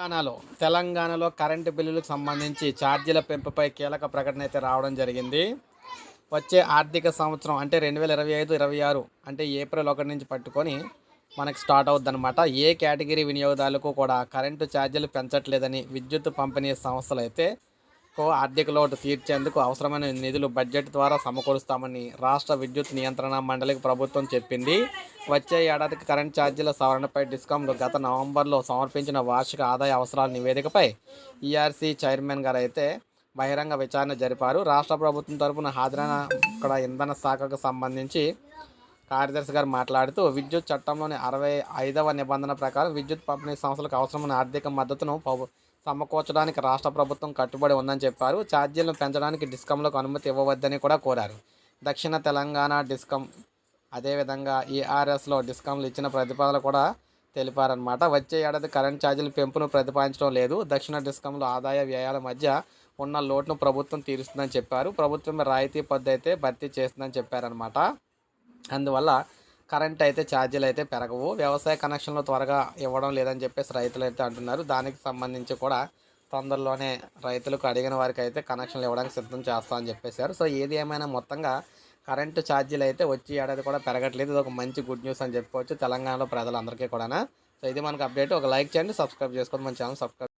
తెలంగాణలో తెలంగాణలో కరెంటు బిల్లులకు సంబంధించి ఛార్జీల పెంపుపై కీలక ప్రకటన అయితే రావడం జరిగింది. వచ్చే ఆర్థిక సంవత్సరం అంటే రెండు వేల ఇరవై ఐదు ఇరవై ఆరు అంటే ఏప్రిల్ ఒకటి నుంచి పట్టుకొని మనకు స్టార్ట్ అవుద్దన్నమాట. ఏ కేటగిరీ వినియోగదారులకు కూడా కరెంటు ఛార్జీలు పెంచట్లేదని విద్యుత్ పంపిణీ సంస్థలు అయితే ఆర్థిక లోటు తీర్చేందుకు అవసరమైన నిధులు బడ్జెట్ ద్వారా సమకూరుస్తామని రాష్ట్ర విద్యుత్ నియంత్రణ మండలికి ప్రభుత్వం చెప్పింది. వచ్చే ఏడాదికి కరెంట్ ఛార్జీల సవరణపై డిస్కాంలు గత నవంబర్లో సమర్పించిన వార్షిక ఆదాయ అవసరాల నివేదికపై ఈఆర్సీ చైర్మన్ గారు అయితే బహిరంగ విచారణ జరిపారు. రాష్ట్ర ప్రభుత్వం తరపున హాజరైన ఇక్కడ ఇంధన శాఖకు సంబంధించి కార్యదర్శి గారు మాట్లాడుతూ విద్యుత్ చట్టంలోని అరవై ఐదవ నిబంధన ప్రకారం విద్యుత్ పంపిణీ సంస్థలకు అవసరమైన ఆర్థిక మద్దతును సమకూర్చడానికి రాష్ట్ర ప్రభుత్వం కట్టుబడి ఉందని చెప్పారు. ఛార్జీలను పెంచడానికి డిస్కంలకు అనుమతి ఇవ్వవద్దని కూడా కోరారు. దక్షిణ తెలంగాణ డిస్కం అదేవిధంగా ఈఆర్ఎస్లో డిస్కంలు ఇచ్చిన ప్రతిపాదనలు కూడా తెలిపారనమాట వచ్చే ఏడాది కరెంట్ ఛార్జీల పెంపును ప్రతిపాదించడం లేదు. దక్షిణ డిస్కంలో ఆదాయ వ్యయాల మధ్య ఉన్న లోటును ప్రభుత్వం తీరుస్తుందని చెప్పారు. ప్రభుత్వం రాయితీ పద్ధతి అయితే భర్తీ చేస్తుందని చెప్పారనమాట అందువల్ల కరెంట్ అయితే ఛార్జీలు అయితే పెరగవు. వ్యవసాయ కనెక్షన్లు త్వరగా ఇవ్వడం లేదని చెప్పేసి రైతులు అయితే అంటున్నారు. దానికి సంబంధించి కూడా తొందరలోనే రైతులకు అడిగిన వారికి అయితే కనెక్షన్లు ఇవ్వడానికి సిద్ధం చేస్తామని చెప్పేశారు. సో ఏది ఏమైనా మొత్తంగా కరెంటు ఛార్జీలు అయితే వచ్చే ఏడాది కూడా పెరగట్లేదు. ఇది ఒక మంచి గుడ్ న్యూస్ అని చెప్పుకోవచ్చు తెలంగాణలో ప్రజలందరికీ కూడా సో ఇది మనకు అప్డేట్. ఒక లైక్ చేయండి సబ్స్క్రైబ్ చేసుకోండి. మన ఛానల్ సబ్స్క్రైబ్